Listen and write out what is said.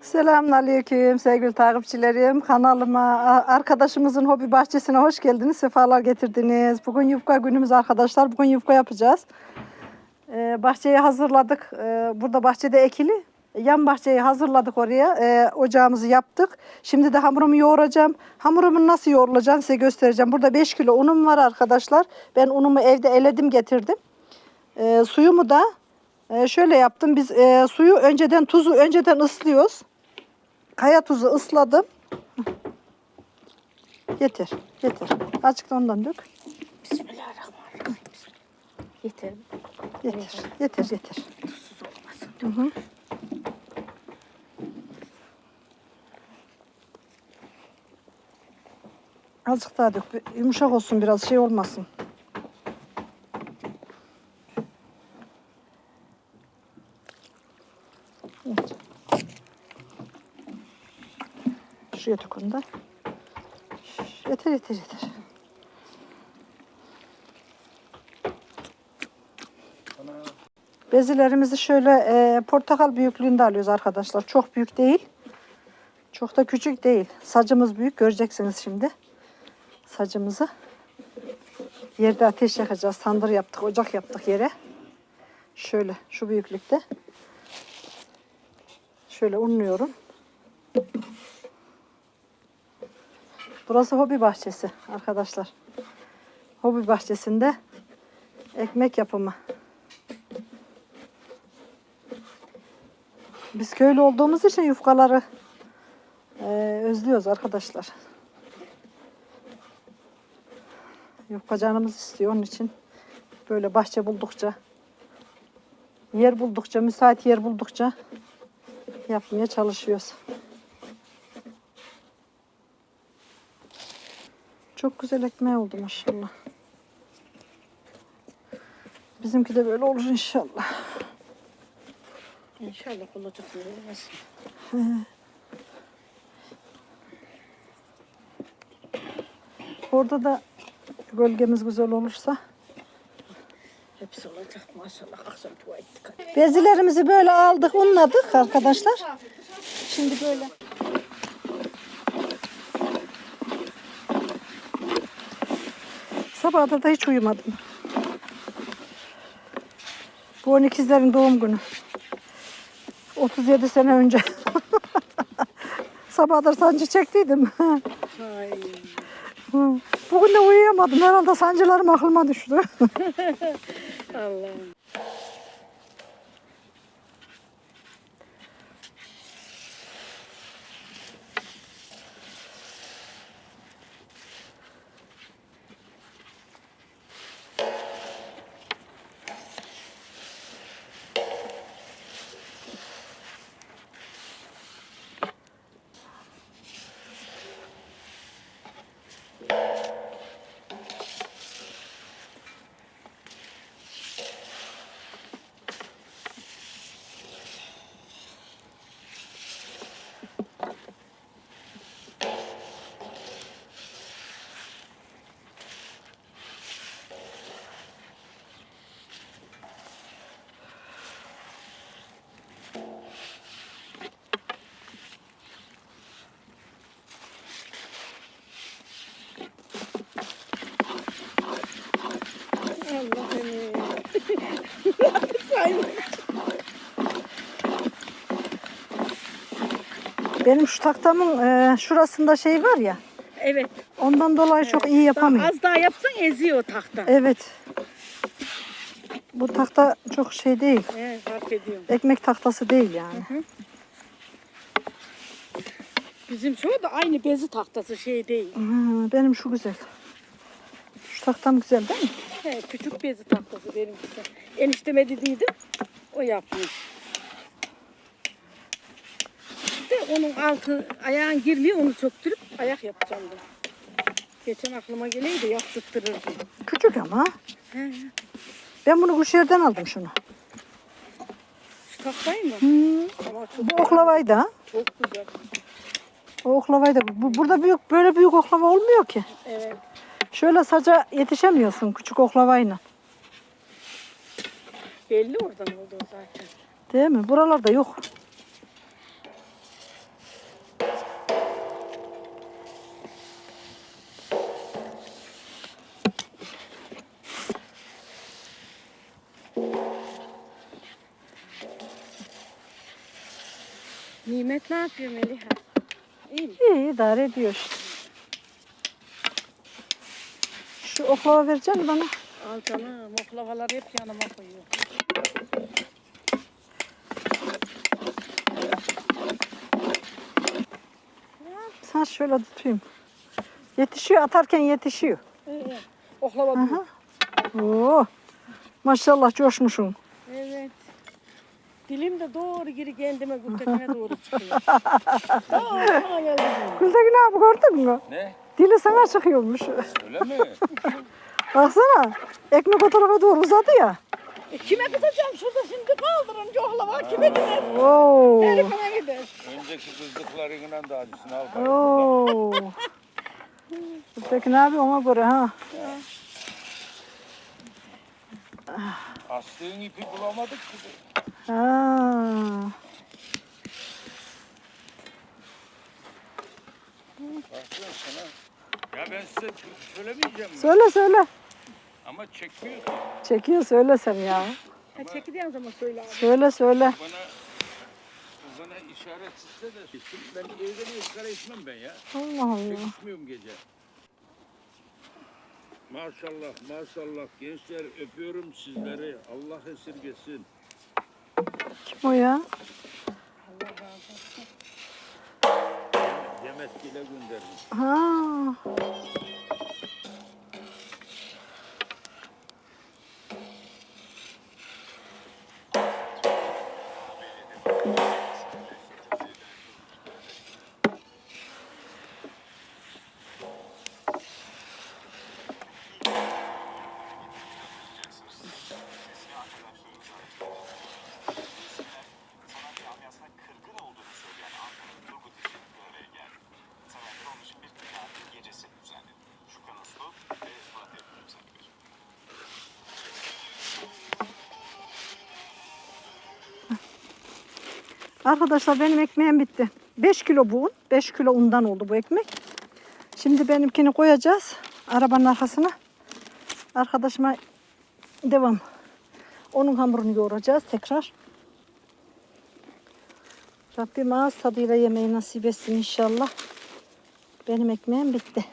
Selamünaleyküm sevgili takipçilerim. Kanalıma, arkadaşımızın hobi bahçesine hoş geldiniz. Sefalar getirdiniz. Bugün yufka günümüz arkadaşlar. Bugün yufka yapacağız. Ee, bahçeyi hazırladık. Ee, burada bahçede ekili. Yan bahçeyi hazırladık oraya. Ee, ocağımızı yaptık. Şimdi de hamurumu yoğuracağım. Hamurumun nasıl yoğrulacağını size göstereceğim. Burada 5 kilo unum var arkadaşlar. Ben unumu evde eledim getirdim. Ee, suyumu da e, şöyle yaptım. Biz e, suyu önceden tuzu önceden ıslıyoruz. Kaya tuzu ısladım. Getir, getir. Azıcık da ondan dök. Bismillahirrahmanirrahim. Yeter. Getir. Tuzsuz olmasın. Hı hı. Azıcık daha dök. Yumuşak olsun biraz şey olmasın. Evet. Şuraya dök onu da. Yeter yeter yeter. Bezilerimizi şöyle e, portakal büyüklüğünde alıyoruz arkadaşlar. Çok büyük değil. Çok da küçük değil. Sacımız büyük. Göreceksiniz şimdi. Sacımızı. Yerde ateş yakacağız. Tandır yaptık. Ocak yaptık yere. Şöyle şu büyüklükte. Şöyle unluyorum. Burası hobi bahçesi arkadaşlar. Hobi bahçesinde ekmek yapımı. Biz köylü olduğumuz için yufkaları eee, özlüyoruz arkadaşlar. Yufka canımız istiyor onun için böyle bahçe buldukça yer buldukça müsait yer buldukça yapmaya çalışıyoruz. Çok güzel ekmeği oldu maşallah. Bizimki de böyle olur inşallah. İnşallah olacak böyle. Orada da gölgemiz güzel olursa. Hepsi olacak maşallah. Akşam tuvalet dikkat. Bezilerimizi böyle aldık, unladık arkadaşlar. Şimdi böyle. Sabahda da hiç uyumadım. Bu 12'lerin doğum günü. 37 sene önce. Sabahdır sancı çektiydim. Bugün de uyuyamadım. Herhalde sancılarım aklıma düştü. Allah'ım. Benim şu taktamın e, şurasında şey var ya. Evet. Ondan dolayı çok iyi yapamıyorum. Az daha yapsan eziyor tahta. Evet. Bu tahta çok şey değil. He, fark ediyorum. Ekmek tahtası değil yani. Bizim şu da aynı bezi tahtası şey değil. Ha, benim şu güzel. Şu tahtam güzel değil mi? He, küçük bezi tahtası benimkisi. Enişteme dediydim. O yapmış. De onun altı ayağın girliği onu söktürüp ayak yapacağım da. Geçen aklıma geleydi yaptırtırırdım. Küçük ama. He, Ben bunu Kuşyer'den aldım şunu. şu tahtayı mı? Hmm. Ama çok, Bu oklavaydı ha. çok güzel. O oklavaydı. Bu, burada büyük böyle büyük oklava olmuyor ki. Evet. Şöyle saca yetişemiyorsun küçük oklavayla. Belli oradan oldu zaten. Değil mi? Buralarda yok. Nimet ne yapıyor Meliha? İyi mi? İyi idare ediyor işte. Şu oklava vereceksin bana. Al canım. Oklavaları hep yanıma koyuyor. Sen şöyle tutayım. Yetişiyor atarken yetişiyor. Evet. Oklava. Oo. Maşallah coşmuşsun. Dilim de doğru geri kendime gültekine doğru çıkıyor. Aa, bana geldi. Gültekin abi gördün mü? Ne? Dili sana çıkıyormuş. Öyle mi? Baksana. Ekmek o tarafa doğru uzadı ya. E, kime kızacağım şurada şimdi kaldırınca oklava kime gider? Oo. Bana gider. Önceki kızdıklarından da acısını al. Oo. Gültekin abi ona göre ha. Astığın ipi bulamadık ki. Ya ben size söylemeyeceğim mi? Söyle söyle. Ama çekmiyor. Çekiyor söyle sen ya. Ha, çekildiğin zaman söyle abi. Söyle söyle. Bana bana işaret etse de ben evde bir ızgara içmem ben ya. Allah Allah. İçmiyorum gece. Maşallah maşallah gençler öpüyorum sizleri. Allah esirgesin. Kim o ya? Demet Gül'e gönderdim. Ha. Arkadaşlar benim ekmeğim bitti. 5 kilo bu un, 5 kilo undan oldu bu ekmek. Şimdi benimkini koyacağız arabanın arkasına. Arkadaşıma devam. Onun hamurunu yoğuracağız tekrar. Rabbim ağız tadıyla yemeği nasip etsin inşallah. Benim ekmeğim bitti.